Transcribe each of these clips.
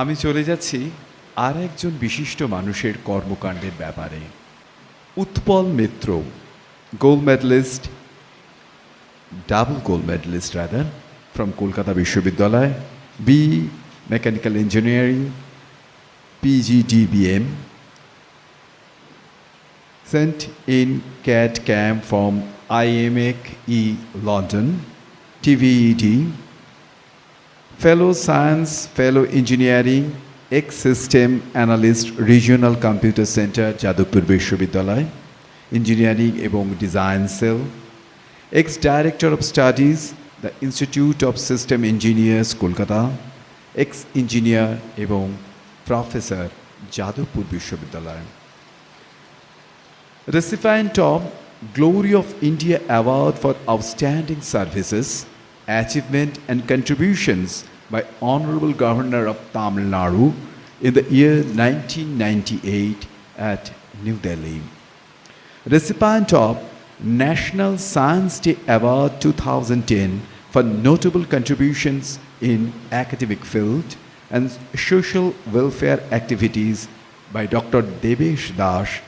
আমি চলে যাচ্ছি আর একজন বিশিষ্ট মানুষের কর্মকাণ্ডের ব্যাপারে। Utpal Mitra gold medalist double gold medalist rather from Kolkata বিশ্ববিদ্যালয় B mechanical engineering PGDBM sent in CAD CAM from IMEC E London TVED, Fellow Science, Fellow Engineering, ex System Analyst Regional Computer Center, Jadavpur বিশ্ববিদ্যালয় engineering এবং design cell ex director of studies the institute of system engineers Kolkata ex engineer এবং professor Jadavpur বিশ্ববিদ্যালয় recipient of Glory of India Award for Outstanding Services, Achievement and Contributions by Honorable Governor of Tamil Nadu in the year 1998 at New Delhi. Recipient of National Science Day Award 2010 for notable contributions in academic field and social welfare activities by Dr. Devesh Dash,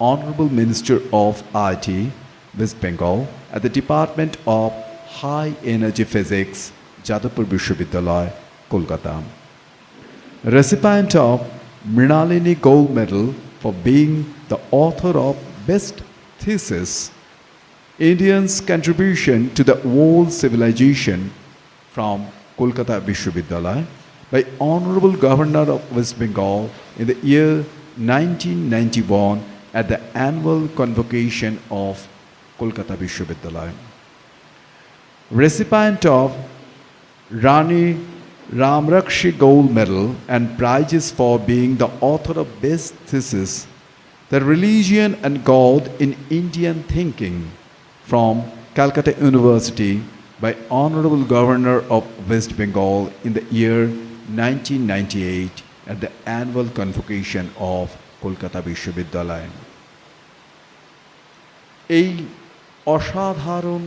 Honorable Minister of IT, West Bengal, at the Department of High Energy Physics, Jadavpur Vishwavidyalaya, Kolkata. Recipient of Mrinalini Gold Medal for being the author of Best Thesis, Indians' Contribution to the World Civilization from Kolkata Vishwavidyalaya by Honorable Governor of West Bengal in the year 1991 at the annual convocation of Kolkata Vishwavidyalaya Recipient of Rani Ramrakshi Gold Medal and prizes for being the author of Best Thesis, The Religion and God in Indian Thinking from Calcutta University by Honorable Governor of West Bengal in the year 1998 at the annual convocation of Kolkata বিশ্ববিদ্যালয় এই অসাধারণ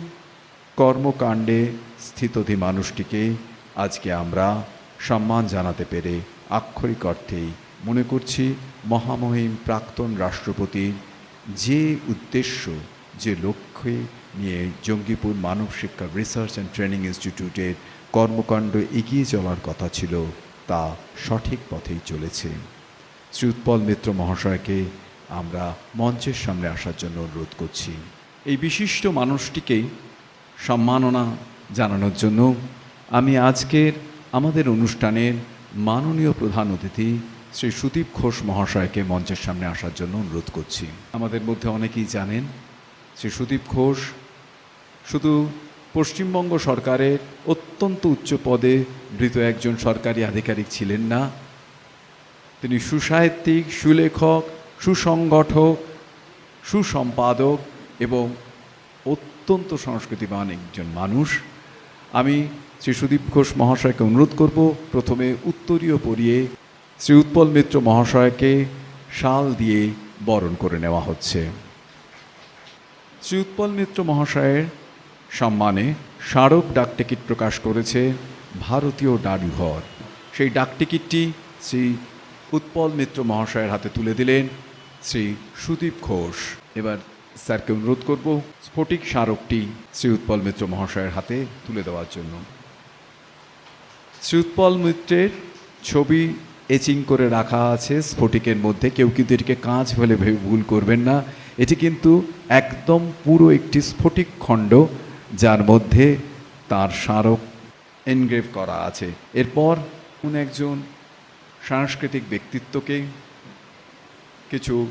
কর্মকাণ্ডে স্থিতধী মানুষটিকে আজকে আমরা সম্মান জানাতে পেরে আক্ষরিক অর্থেই মনে করছি মহামহিম প্রাক্তন রাষ্ট্রপতির যে উদ্দেশ্য, যে লক্ষ্যে নিয়ে Jangipur Manab Shiksha research and training ইনস্টিটিউটের কর্মকাণ্ড এগিয়ে চলার কথা ছিল তা সঠিক পথেই চলেছে। শ্রী উৎপল মিত্র মহাশয়কে আমরা মঞ্চের সামনে আসার জন্য অনুরোধ করছি। এই বিশিষ্ট মানুষটিকে সম্মাননা জানানোর জন্য আমি আজকের আমাদের অনুষ্ঠানের মাননীয় প্রধান অতিথি শ্রী সুদীপ ঘোষ মহাশয়কে মঞ্চের সামনে আসার জন্য অনুরোধ করছি। আমাদের মধ্যে অনেকেই জানেন শ্রী সুদীপ ঘোষ শুধু পশ্চিমবঙ্গ সরকারের অত্যন্ত উচ্চ পদে ধৃত একজন সরকারি আধিকারিক ছিলেন না। তিনি সুসাহিত্যিক, সুলেখক, সুসংগঠক, সুসম্পাদক এবং অত্যন্ত সংস্কৃতিবান একজন মানুষ। আমি শ্রী সুদীপ ঘোষ মহাশয়কে অনুরোধ করব, প্রথমে উত্তরীয় পরিয়ে শ্রী উৎপল মিত্র মহাশয়কে শাল দিয়ে বরণ করে নেওয়া হচ্ছে। শ্রী উৎপল মিত্র মহাশয়ের সম্মানে স্মারক ডাকটিকিট প্রকাশ করেছে ভারতীয় ডাকঘর। সেই ডাকটিকিটটি শ্রী উৎপল মিত্র মহাশয়ের হাতে তুলে দিলেন শ্রী সুদীপ ঘোষ। এবার স্যারকে অনুরোধ করব স্ফটিক স্মারকটি শ্রী উৎপল মিত্র মহাশয়ের হাতে তুলে দেওয়ার জন্য। শ্রী উৎপল মিত্রের ছবি এচিং করে রাখা আছে, স্ফটিকের মধ্যে। কেউ কিন্তু এটিকে কাঁচ ভেবে ভুল করবেন না। এটি কিন্তু একদম পুরো একটি স্ফটিক খণ্ড, যার মধ্যে তার স্মারক এনগ্রেভ করা আছে। এরপর কোন একজন সাংস্কৃতিক ব্যক্তিত্বকে কিছু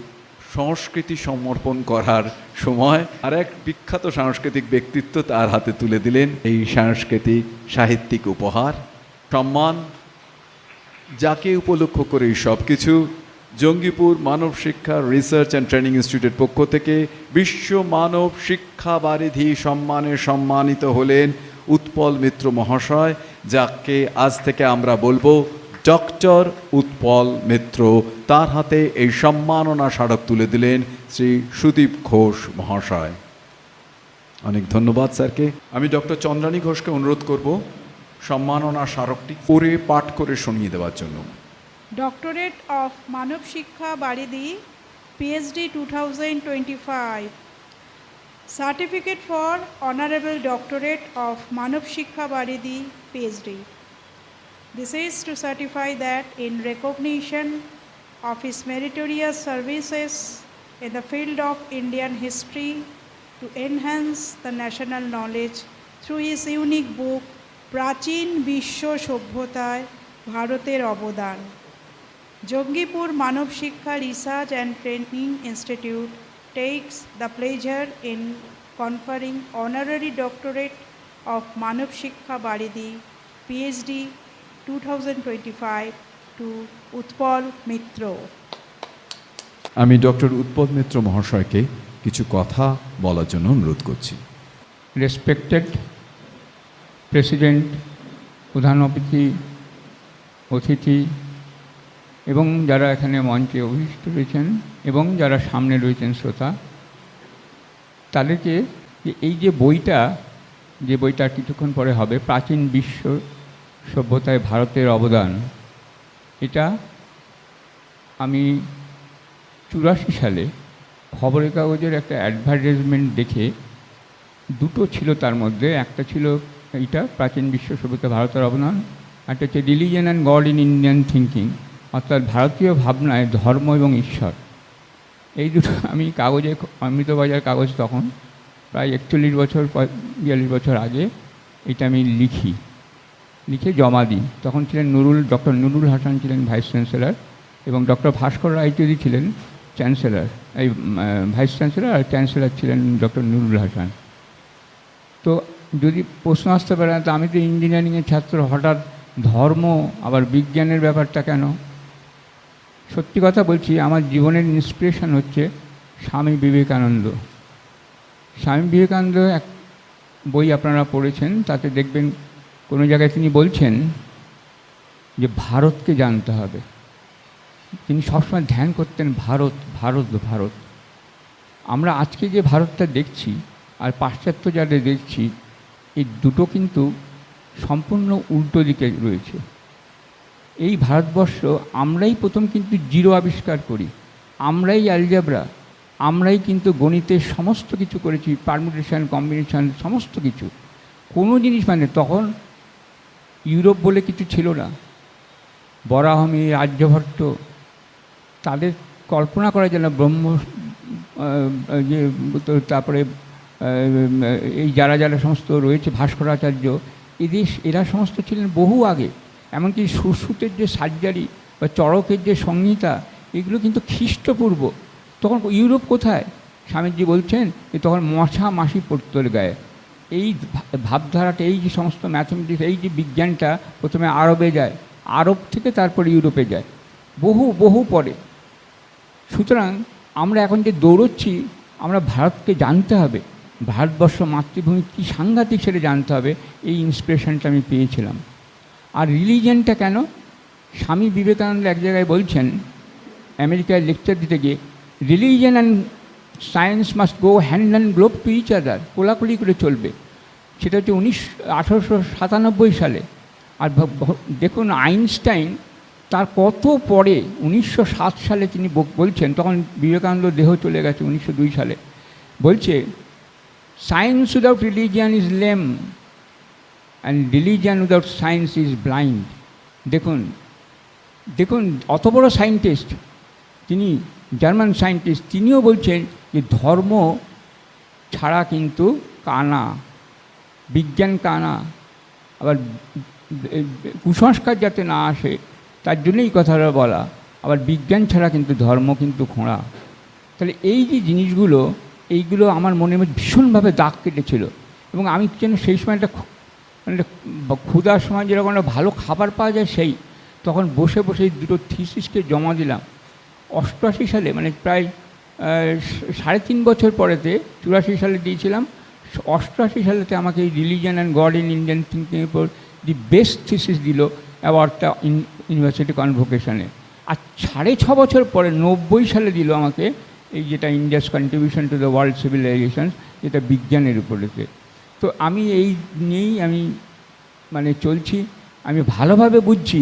সংস্কৃতি সমর্পণ করার সময় আর এক বিখ্যাত সাংস্কৃতিক ব্যক্তিত্ব তার হাতে তুলে দিলেন এই সাংস্কৃতিক সাহিত্যিক উপহার, সম্মান, যাকে উপলক্ষ করে সব কিছু Jangipur Manab Shiksha research and training ইনস্টিটিউটের পক্ষ থেকে বিশ্ব মানব শিক্ষা বারিধি সম্মানে সম্মানিত হলেন উৎপল মিত্র মহাশয়, যাকে আজ থেকে আমরা বলব ডক্টর উৎপল মিত্র তার হাতে এই সম্মাননা স্মারক তুলে দিলেন শ্রী সুদীপ ঘোষ মহাশয় অনেক ধন্যবাদ স্যারকে আমি ডক্টর চন্দ্রানী ঘোষকে অনুরোধ করব সম্মাননা স্মারকটি পড়ে পাঠ করে শুনিয়ে দেওয়ার জন্য Doctorate of Manav Shikha Baridi, PhD 2025. Certificate for Honorable Doctorate of Manav Shikha Baridi, PhD. This is to certify that in recognition of his meritorious services in the field of Indian history to enhance the national knowledge through his unique book Prachin বিশ্ব সভ্যতায় ভারতের অবদান Jangipur Research and Training Institute takes the pleasure in conferring honorary doctorate of Manav Shikha Baridi, PhD আমি doctor Utpal Mitra মহাশয়কে কিছু কথা বলার জন্য অনুরোধ করছি। রেসপেক্টেড প্রেসিডেন্ট প্রধান অতিথি অতিথি এবং যারা এখানে মঞ্চে অভিষ্ট রয়েছেন এবং যারা সামনে রয়েছেন শ্রোতা তাদেরকে এই যে বইটা যে বইটা কিছুক্ষণ পরে হবে প্রাচীন বিশ্ব সভ্যতায় ভারতের অবদান, এটা আমি চুরাশি সালে খবরের কাগজের একটা অ্যাডভার্টাইজমেন্ট দেখে দুটো ছিল তার মধ্যে, একটা ছিল এটা, প্রাচীন বিশ্ব সভ্যতা ভারতের অবদান একটা হচ্ছে religion and God in Indian thinking অর্থাৎ ভারতীয় ভাবনায় ধর্ম এবং ঈশ্বর। এই দুটো আমি কাগজে, অমৃতবাজার কাগজ তখন, প্রায় একচল্লিশ বছর বিয়াল্লিশ বছর আগে এটা আমি লিখি। লিখে জমা দিই। তখন ছিলেন নুরুল, ডক্টর নুরুল হাসান ছিলেন ভাইস চ্যান্সেলর এবং ডক্টর ভাস্কর রায়চৌধুরী ছিলেন চ্যান্সেলর। এই ভাইস চ্যান্সেলর আর চ্যান্সেলর ছিলেন ডক্টর নুরুল হাসান। তো যদি প্রশ্ন আসতে পারে, তো আমি তো ইঞ্জিনিয়ারিংয়ের ছাত্র, হঠাৎ ধর্ম, আবার বিজ্ঞানের ব্যাপারটা কেন? সত্যি কথা বলছি, আমার জীবনের ইন্সপিরেশন হচ্ছে স্বামী বিবেকানন্দ। স্বামী বিবেকানন্দ এক বই আপনারা পড়েছেন, তাতে দেখবেন কোনো জায়গায় তিনি বলছেন যে ভারতকে জানতে হবে। তিনি সবসময় ধ্যান করতেন ভারত ভারত ভারত। আমরা আজকে যে ভারতটা দেখছি আর পাশ্চাত্য যাদের দেখছি, এই দুটো কিন্তু সম্পূর্ণ উল্টো দিকে রয়েছে। এই ভারতবর্ষ আমরাই প্রথম কিন্তু জিরো আবিষ্কার করি। আমরাই অ্যালজাবরা আমরাই কিন্তু গণিতের সমস্ত কিছু করেছি পারমুটেশন কম্বিনেশন সমস্ত কিছু। কোনো জিনিস মানে তখন ইউরোপ বলে কিছু ছিল না। বরাহমি আর্যভট্ট, তাদের কল্পনা করা যায় না, ব্রহ্ম যে, তারপরে এই যারা যারা সমস্ত রয়েছে, ভাস্করাচার্য, এদের, এরা সমস্ত ছিলেন বহু আগে। এমনকি সুশ্রুতের যে সার্জারি বা চড়কের যে সংহিতা, এগুলো কিন্তু খ্রিস্টপূর্ব। তখন ইউরোপ কোথায়? স্বামীজি বলছেন যে তখন মশা মাসি পড়তো গায়ে। এই ভাবধারাটা, এই যে সমস্ত ম্যাথমেটিক্স এই যে বিজ্ঞানটা প্রথমে আরবে যায়, আরব থেকে তারপরে ইউরোপে যায়, বহু বহু পরে। সুতরাং আমরা এখন যে দৌড়চ্ছি, আমরা ভারতকে জানতে হবে। ভারতবর্ষ মাতৃভূমি কী সাংঘাতিক সেটা জানতে হবে, এই ইন্সপিরেশনটা আমি পেয়েছিলাম। আর রিলিজিয়ানটা কেন? স্বামী বিবেকানন্দ এক জায়গায় বলছেন, আমেরিকায় লেকচার দিতে গিয়ে religion and science must go hand and glove to each other কোলাকুলি করে চলবে। সেটা হচ্ছে উনিশ, আঠারোশো সাতানব্বই সালে। আর দেখুন আইনস্টাইন তার কত পরে উনিশশো সাত সালে তিনি বলছেন, তখন বিবেকানন্দ দেহ চলে গেছে উনিশশো দুই সালে। বলছে science without religion is lame and religion without science is blind দেখুন দেখুন, অত বড় সায়েন্টিস্ট তিনি জার্মান সায়েন্টিস্ট তিনিও বলছেন যে ধর্ম ছাড়া কিন্তু কানা, বিজ্ঞান কানা, আবার কুসংস্কার যাতে না আসে, তার জন্যই কথাটা বলা। আবার বিজ্ঞান ছাড়া কিন্তু ধর্ম কিন্তু খোঁড়া। তাহলে এই যে জিনিসগুলো, এইগুলো আমার মনের মধ্যে ভীষণভাবে দাগ কেটেছিল। এবং আমি যেন সেই সময় একটা মানে ক্ষুধার সময় যেরকম একটা ভালো খাবার পাওয়া যায় সেই, তখন বসে বসে দুটো থিসিসকে জমা দিলাম। অষ্টআশি সালে মানে প্রায় সাড়ে তিন বছর পরেতে, চুরাশি সালে দিয়েছিলাম, অষ্টআশি সালেতে আমাকে religion and God in Indian থিঙ্কিংয়ের উপর দি বেস্ট থিসিস দিল অ্যাওয়ার্ডটা ইউনিভার্সিটি কনভোকেশনে আর সাড়ে ছ বছর পরে, নব্বই সালে দিল আমাকে এই যেটা India's contribution to the world civilization যেটা বিজ্ঞানের উপরেতে। তো আমি এই নিয়েই আমি মানে চলছি, আমি ভালোভাবে বুঝছি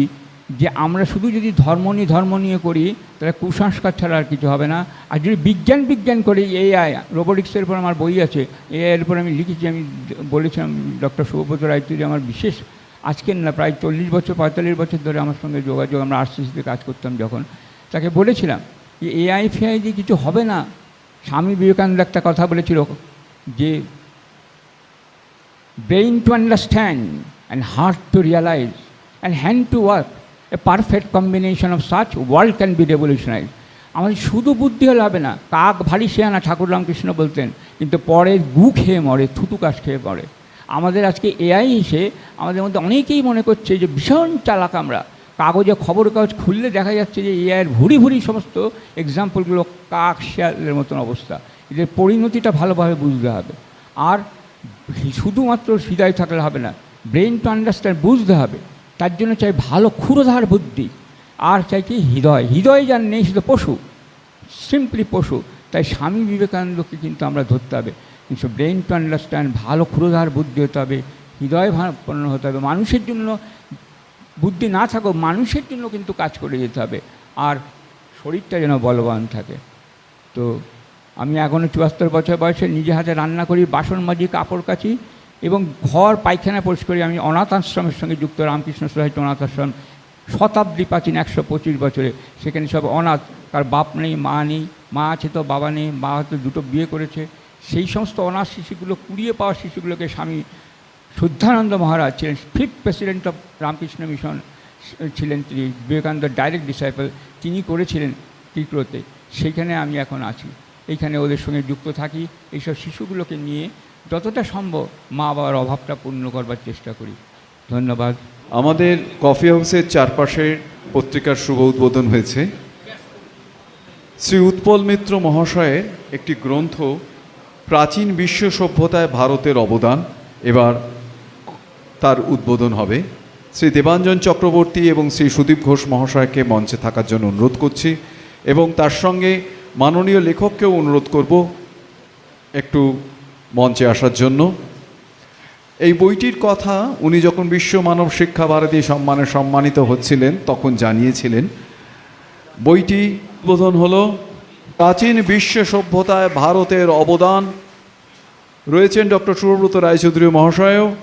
যে আমরা শুধু যদি ধর্ম নিয়ে ধর্ম নিয়ে করি, তাহলে কুসংস্কার ছাড়া আর কিছু হবে না। আর যদি বিজ্ঞান বিজ্ঞান করি এআই রোবোটিক্সের উপর আমার বই আছে। এআই এর উপর আমি লিখেছি, আমি বলেছিলাম ডক্টর শুভব্রত রায়চৌধুরী আমার বিশেষ আজকের না, প্রায় চল্লিশ বছর, পঁয়তাল্লিশ বছর ধরে আমার সঙ্গে যোগাযোগ, আমরা আরসিসিতে কাজ করতাম যখন। তাকে বলেছিলাম যে এআই ফেআই দিয়ে কিছু হবে না। স্বামী বিবেকানন্দ একটা কথা বলেছিল যে brain to understand and heart to realize and hand to work a perfect combination of such, world can be revolutionized আমাদের শুধু বুদ্ধি হলে হবে না, কাক ভারী শেয়ানা ঠাকুর রামকৃষ্ণ বলতেন, কিন্তু পরে গু খেয়ে মরে, থুতু কাশ খেয়ে মরে। আমাদের আজকে এআই এসে আমাদের মধ্যে অনেকেই মনে করছে যে ভীষণ চালাক আমরা। কাগজে খবর কাগজ খুললে দেখা যাচ্ছে যে এআইয়ের ভুরি ভুরি সমস্ত এক্সাম্পলগুলো কাক শেয়ালের মতন অবস্থা। এদের পরিণতিটা ভালোভাবে বুঝতে হবে। আর শুধুমাত্র হৃদয় থাকলে হবে না ব্রেন টু আন্ডারস্ট্যান্ড বুঝতে হবে। তার জন্য চাই ভালো ক্ষুরধার বুদ্ধি, আর চাই কি হৃদয়। হৃদয় যার নেই শুধু পশু সিম্পলি পশু। তাই স্বামী বিবেকানন্দকে কিন্তু আমরা ধরতে হবে। কিন্তু ব্রেন টু আন্ডারস্ট্যান্ড ভালো ক্ষুরধার বুদ্ধি হতে হবে, হৃদয় ভাবপন্ন হতে হবে। মানুষের জন্য বুদ্ধি না থাকুক, মানুষের জন্য কিন্তু কাজ করে যেতে হবে। আর শরীরটা যেন বলবান থাকে। তো আমি এখনও চুয়াত্তর বছর বয়সে নিজে হাতে রান্না করি বাসন মাজি কাপড় কাচি এবং ঘর, পায়খানা পরিষ্কার করি আমি অনাথ আশ্রমের সঙ্গে যুক্ত রামকৃষ্ণ সোসাইটি অনাথ আশ্রম শতাব্দী প্রাচীন একশো পঁচিশ বছরে। সেখানে সব অনাথ, কার বাপ নেই, মা নেই, মা আছে তো, বাবা নেই, মা হয়তো দুটো বিয়ে করেছে। সেই সমস্ত অনাথ শিশুগুলো, কুড়িয়ে পাওয়া শিশুগুলোকে স্বামী শুদ্ধানন্দ মহারাজ ছিলেন fifth president of Ramakrishna Mission ছিলেন তিনি, বিবেকানন্দ ডাইরেক্ট ডিসাইপল তিনি করেছিলেন ত্রিপুরতে। সেইখানে আমি এখন আছি। এইখানে ওদের সঙ্গে যুক্ত থাকি। এইসব শিশুগুলোকে নিয়ে যতটা সম্ভব মা বাবার অভাবটা পূর্ণ করবার চেষ্টা করি। ধন্যবাদ। আমাদের কফি হাউসের চারপাশে পত্রিকার শুভ উদ্বোধন হয়েছে। শ্রী উৎপল মিত্র মহাশয়ের একটি গ্রন্থ, প্রাচীন বিশ্ব সভ্যতায় ভারতের অবদান, এবার তার উদ্বোধন হবে। শ্রী দেবাঞ্জন চক্রবর্তী এবং শ্রী সুদীপ ঘোষ মহাশয়কে মঞ্চে থাকার জন্য অনুরোধ করছি এবং তার সঙ্গে মাননীয় লেখককেও অনুরোধ করব একটু মঞ্চে আসার জন্য। এই বইটির কথা উনি যখন বিশ্ব মানব শিক্ষা ভারতী সম্মানে সম্মানিত হচ্ছিলেন, তখন জানিয়েছিলেন, বইটি উদ্বোধন হল, প্রাচীন বিশ্ব সভ্যতায় ভারতের অবদান রয়েছেন ডক্টর সুব্রত রায়চৌধুরী মহাশয়ও।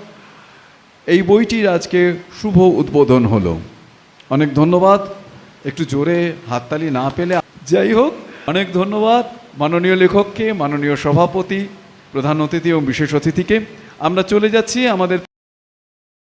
এই বইটির আজকে শুভ উদ্বোধন হলো। অনেক ধন্যবাদ। একটু জোরে হাততালি না পেলে যাই হোক, অনেক ধন্যবাদ মাননীয় লেখককে, মাননীয় সভাপতি। প্রধান অতিথি এবং বিশেষ অতিথিকে। আমরা চলে যাচ্ছি আমাদের